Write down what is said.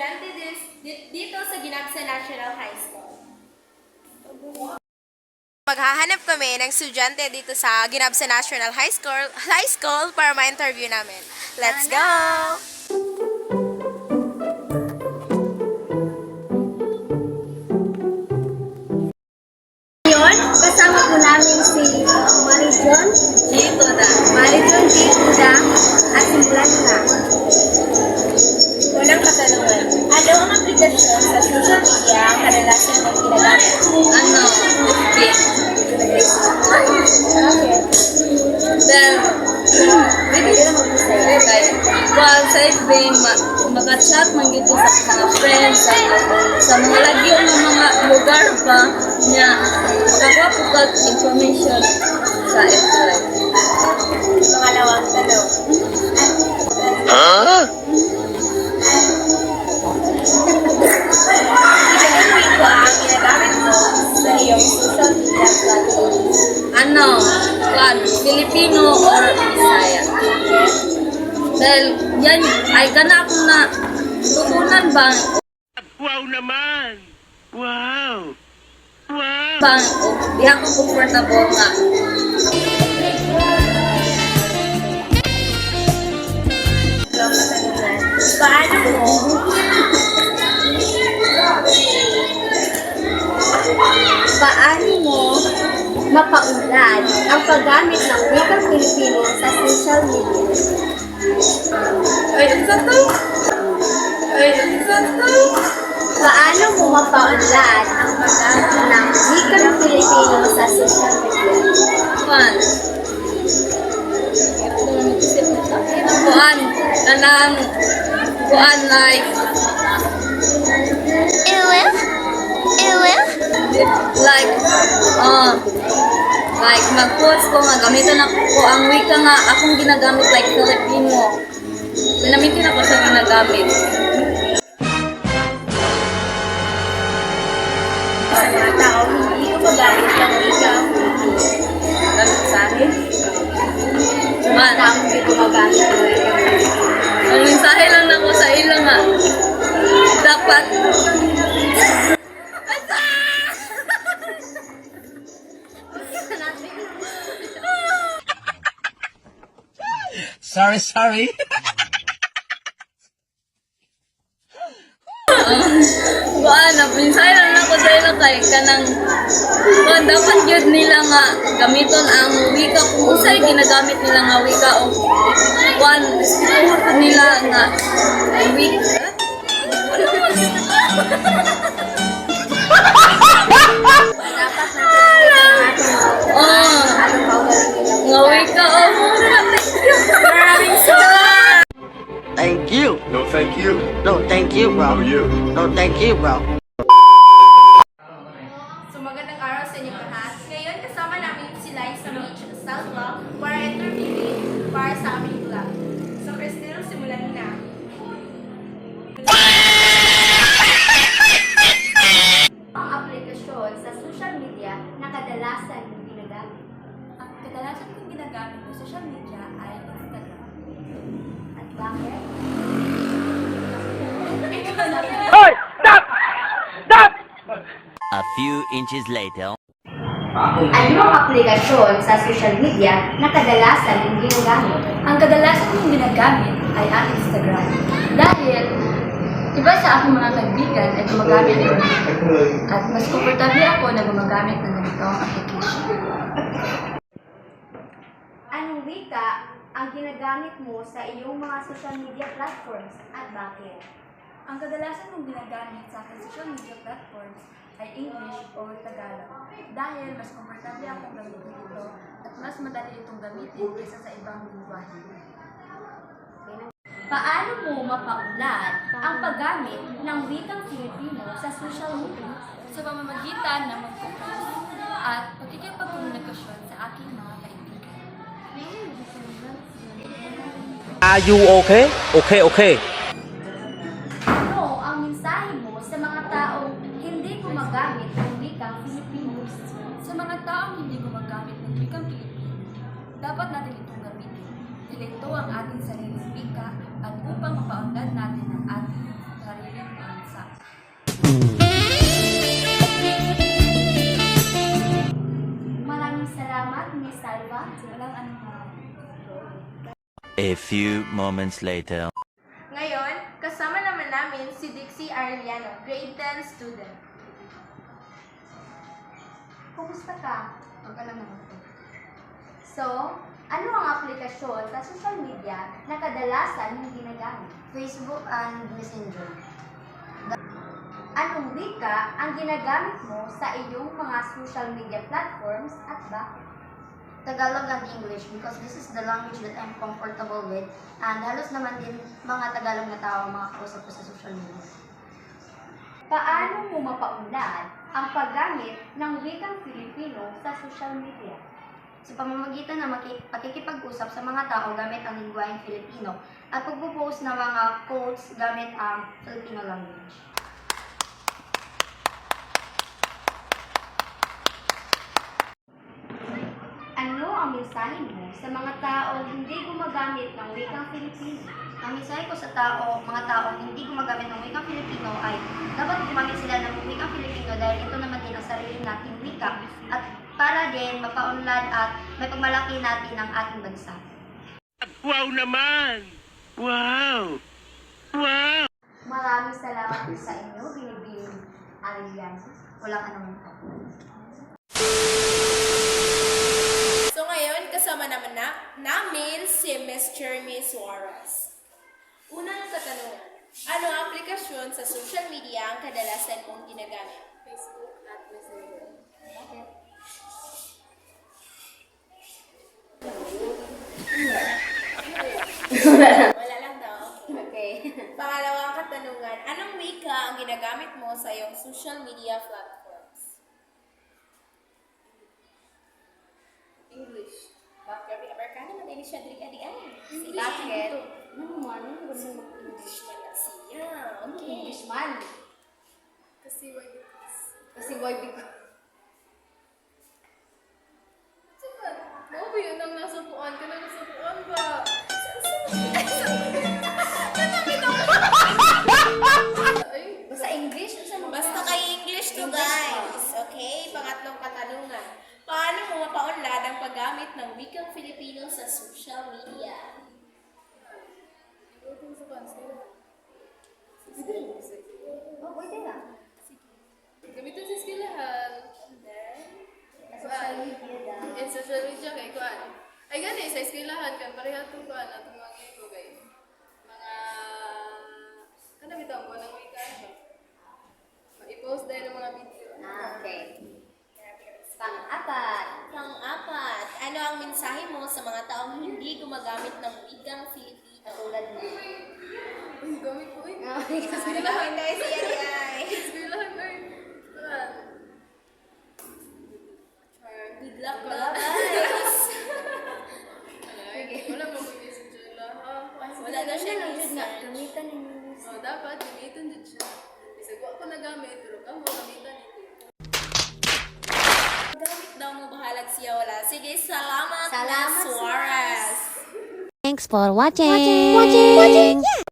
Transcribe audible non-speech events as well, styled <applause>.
St. Didis dito sa Ginapsa National High School. Maghahanap kami ng estudyante dito sa Ginapsa National High School, High School para ma-interview namin. Let's go! Ano? Okay. Then, mag-usay. Like, well, sa FB, ma- mag-chat man dito sa mga friends, sa, sa mga lagyo ng mga lugar pa, niya, makakuha po ka information sa FB. Ilang linggo ang ginagamit mo sa iyong social media platform? ano, kwan, Filipino or Bisaya. Dahil yan, ay gana ako na tutunan ba Wow naman! Wow! Wow! bang o di ako comfortable nga. Paano mo Paano mo mapaunlad ang paggamit ng wikang Filipino sa social media? Ay, isa to? Ay, isa to? Paano mo mapaunlad ang paggamit ng wikang Filipino sa social media? Kuan. Kuan. Kanang kuan like mag-post ko nga gamiton ako ang wika nga akong ginagamit like Filipino. Gamitin ako siya ginagamit. Sa mga tao, hindi ko magamit ng wika. Gamit sa akin. Man, tao, hindi ko magamit ang mensahe lang na ko sa ilo nga. Dapat Sorry, sorry! <laughs> Kuan, mensahe lang na ko sa ilo kay kanang kuan dapat yun nila nga gamiton ang wika. Kung usay ginagamit nila nga wika o kuan respetuhon nila nga wika. <laughs> Dapat Oh, nga wika o Maraming you. No, thank you, bro. No, you. No, thank you, bro. Few inches later. Ano ang aplikasyon sa social media na kadalasan yung ginagamit? Ang kadalasan kong ginagamit ay ang Instagram. Dahil, iba sa aking mga kaibigan ay gumagamit ito. At mas komportable ako na gumagamit ng ganitong application. Anong wika ang ginagamit mo sa iyong mga social media platforms at bakit? Ang kadalasan kong ginagamit sa social media platforms ay English o Tagalog. Dahil mas komportable akong gamitin ito at mas madali itong gamitin kaysa sa ibang lingwahe. Paano mo mapaunlad ang paggamit ng wikang Filipino sa social media? Sa pamamagitan ng magpo-post at pakikipagkomunikasyon sa aking mga kaibigan. Are you okay? Okay, okay. dapat natin itong gamitin. Dahil ang ating sariling wika at upang mapaunlad natin ang ating sariling bansa. Maraming salamat, Miss Salva. Walang anuman. A few moments later. Ngayon, kasama naman namin si Dixie Arellano, grade 10 student. Kumusta ka? Huwag ka lang naman. So, ano ang aplikasyon sa social media na kadalasan mong ginagamit? Facebook and Messenger. Anong wika ang ginagamit mo sa iyong mga social media platforms at bakit? Tagalog and English because this is the language that I'm comfortable with and halos naman din mga Tagalog na tao ang mga kausap ko sa social media. Paano mo mapaunlad ang paggamit ng wikang Filipino sa social media? Sa pamamagitan ng pakikipag-usap sa mga tao gamit ang lingwaheng Filipino at pagpo-post ng mga quotes gamit ang Filipino language. Ano ang mensahe mo sa mga taong hindi gumagamit ng wikang Filipino? Ang mensahe ko sa tao, mga taong hindi gumagamit ng wikang Filipino ay dapat gumamit sila ng wikang Filipino dahil ito naman din ang sarili nating wika at para din mapaunlad at may pagmalaki natin ang ating bansa. Wow naman! Wow! Wow! Maraming salamat po sa inyo, Binibining Arellano. Walang po. So ngayon, kasama naman na namin si Miss Jeremy Suarez. Unang katanungan, ano ang aplikasyon sa social media ang kadalasan mong ginagamit? Facebook at Messenger. Bakit? Wala lang daw. Okay. <laughs> Pangalawang katanungan, anong wika ang ginagamit mo sa iyong social media platforms? English. Bakit? Amerikano na din siya dili adi ay. Bakit? Ano man? English man siya. Okay. English man. Kasi why because? Kasi why because... social media? Oh, pwede na. Gamitin sa skillahan. Social media daw. In social media kay kuan. Ay gani sa skillahan kan pareha to kuan atong ang mensahe mo sa mga taong hindi gumagamit ng wikang Filipino? Tulad mo. Uy, gamit ko eh. Skillahan guys, yan ay. Skillahan ay. Kuan. Good luck mga guys. Wala mo sa jula. Ha? Wala na siya research. Gamitan ninyo. Oh, dapat gamitin din siya. Bisag wa ko nagamit, pero kamo gamitan ito. Gamit daw mo bahalag siya wala. Sige, salamat. Thanks for watching. watching. watching.